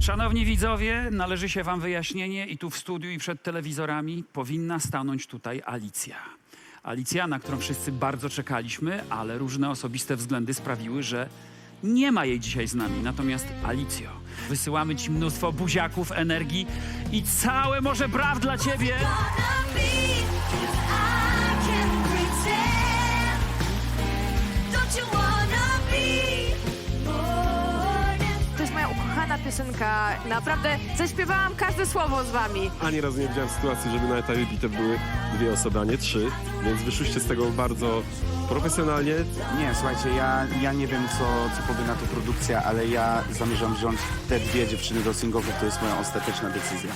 Szanowni widzowie, należy się wam wyjaśnienie i tu w studiu i przed telewizorami powinna stanąć tutaj Alicja. Alicja, na którą wszyscy bardzo czekaliśmy, ale różne osobiste względy sprawiły, że nie ma jej dzisiaj z nami. Natomiast Alicjo, wysyłamy ci mnóstwo buziaków, energii i całe morze braw dla ciebie. Ukochana piosenka. Naprawdę zaśpiewałam każde słowo z wami. Ani razu nie widziałem sytuacji, żeby na etapie bite były dwie osoby, a nie trzy, więc wyszłyście z tego bardzo profesjonalnie. Nie, słuchajcie, ja, ja nie wiem, co, co powie na to produkcja, ale ja zamierzam wziąć te dwie dziewczyny do singlowych, to jest moja ostateczna decyzja.